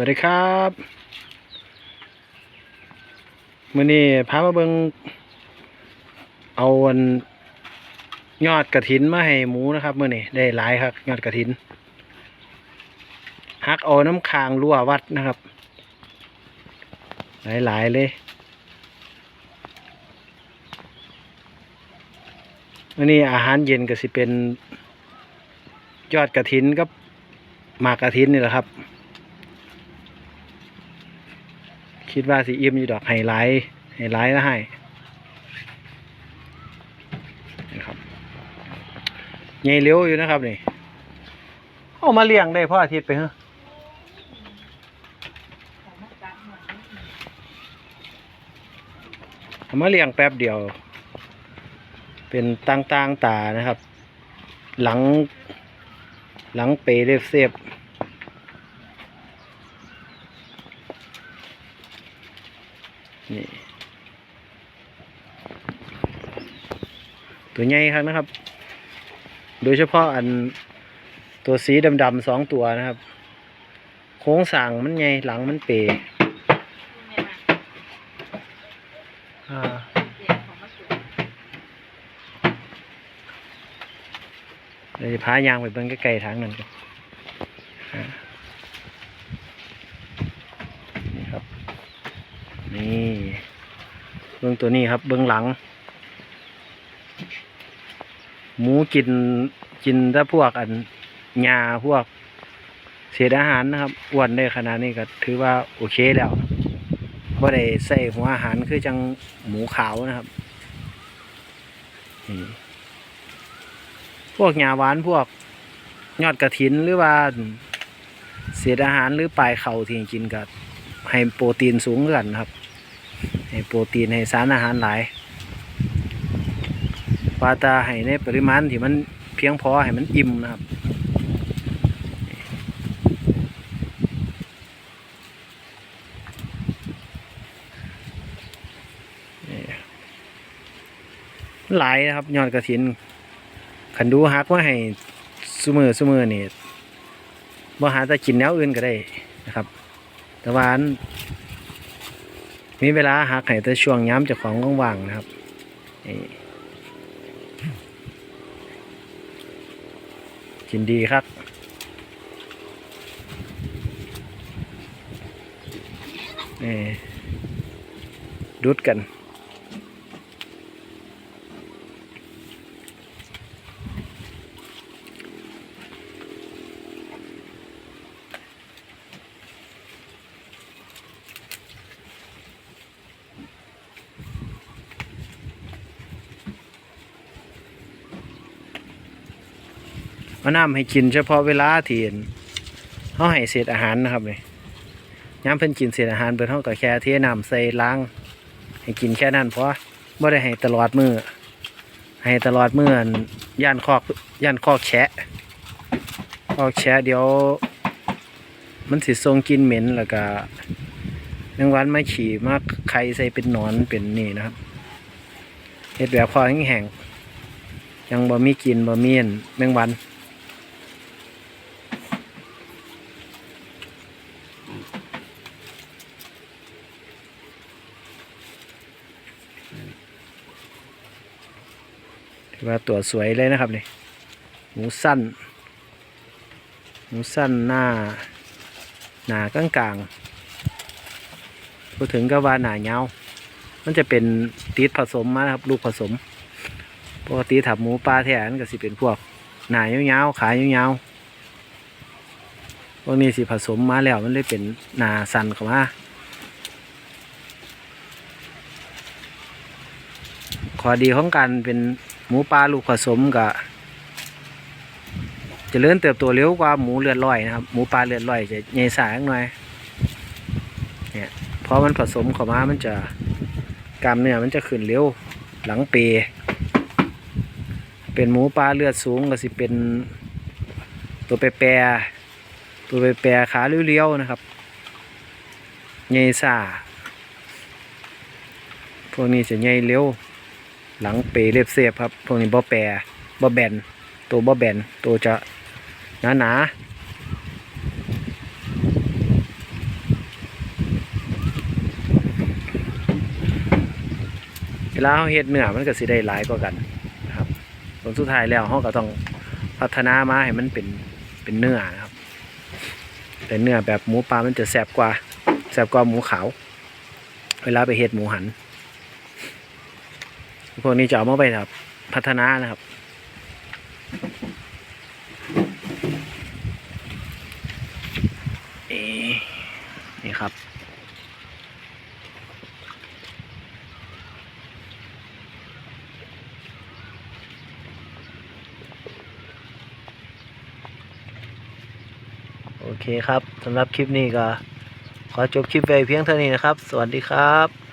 วัสดีครับมื่อนี้พามาเบิงเอาอันยอดกระถินมาให้หมูนะครับมื่อนี้ได้หลายครับ ยอดกระถินฮักเอาน้ำคางรั่ววัดนะครับ หลาย ๆ เลยมื่อนี้อาหารเย็นก็สิเป็นยอดกระถินกับหมากกระถินนี่แหละครับ คิดว่าสีอิ่มอยู่ดอกไฮไลท์ไฮไลท์นะให้นะครับใหญ่เลี้ยวอยู่นะครับนี่เอามาเลี้ยงได้พ่ออาทิตย์ไปเหรอเอามาเลี้ยงแป๊บเดียว เป็นตั้งตางๆตานะครับ หลัง หลังเปเรียบเสียบ นี่ตัวใหญ่ครับนะครับ โดยเฉพาะอันตัวสีดำๆสองตัวนะครับ โค้งสร้างมันใหญ่หลังมันเปอ่าเดี๋ยวจะพายางไปเบิ่งใกล้ๆทางนั้นกันอ่าครับ นี่เบื้องตัวนี้ครับเบื้องหลัง หมูกินกินถ้าพวกอันหญ้าพวกเศษอาหารนะครับอ้วนได้ขนาดนี้ก็ถือว่าโอเคแล้วว่าได้ใส่หัวอาหารคือจังหมูขาวนะครับพวกหญ้าหวานพวกยอดกระถินหรือว่าเศษอาหารหรือปลายเข่าที่กินก็ให้โปรตีนสูงเกันครับ ให้โปรตีนให้สารอาหารหลายปลาตาให้ในปริมาณที่มันเพียงพอให้มันอิ่มนะครับนี่หลายนะครับยอดกระถินขันดูฮักว่าให้ซุมือซุมือนี่บ่หาแต่กินแนวอื่นก็ได้นะครับ แต่ว่าน มีเวลาหักไห้แต่ช่วงย้ำจากของว่างๆนะครับกินดีครับนี่ดูดกัน เอาน้ำให้กินเฉพาะเวลาที่เขาให้เศษอาหารนะครับเลยย้ำเพิ่นกินเศษอาหารเพิ่นเขาก็แค่เทน้ำใส่ล้าง ให้กินแค่นั้นเพราะไม่ได้ให้ตลอดมือให้ตลอดมืออั่นย่านคอกย่านคอกแฉะคอกแฉะเดี๋ยว มันสิทรงกินเหม็นแล้วก็แมงวันไมาขี่มาไข่ใส่เป็นนอนเป็นนี่นะครับเห็ดแบบคอแห้งๆยังบ่มีกินบ่มีอั่นแมงวัน ว่าตัวสวยเลยนะครับนี่หมูสั้น หมูสั้นหน้า หนากลางกลางๆพูดถึงก็ว่าหนาเงามันจะเป็นติดผสมมาครับ ลูกผสม ปกติถับหมูปลาแทนก็สิเป็นพวก หนายาๆขายาๆพวกนี้สิผสมมาแล้วมันเลยเป็นหนาสั้นเข้ามาขอดีของการเป็น หมูปลาลูกผสมกับจะเลื่อนเติบโตเร็วกว่าหมูเลือดลอยนะครับหมูปลาเลือดลอยจะใหญ่สายหน่อยเนี่ยเพราะมันผสมเข้ามามันจะกล้ามเนื้อมันจะขึ้นเร็วหลังเป เป็นหมูปลาเลือดสูงก็สิเป็นตัวแปรแปรตัวแปรแปรขาเลี้ยวๆนะครับใหญ่ซ่าพวกนี้จะใหญ่เร็ว หลังเปเรียบเสียบครับพวกนี้บ่แปรบ่แบน ตัวบ่แบน ตัวจะหนาหนาเวลาเขาเฮ็ดเนื้อมันก็สิได้หลายกว่ากันครับผลสุดท้ายแล้วเขาก็ต้องพัฒนามาให้มันเป็นเป็นเนื้อนะครับ แต่เนื้อแบบหมูปลามันจะแสบกว่าแสบกว่าหมูขาว เวลาไปเฮ็ดหมูหัน พวกนี้จะเอามาไปครับ พัฒนานะครับนี่นี่ครับ โอเคครับสำหรับคลิปนี้ก็ ขอจบคลิปไว้เพียงเท่านี้นะครับ สวัสดีครับ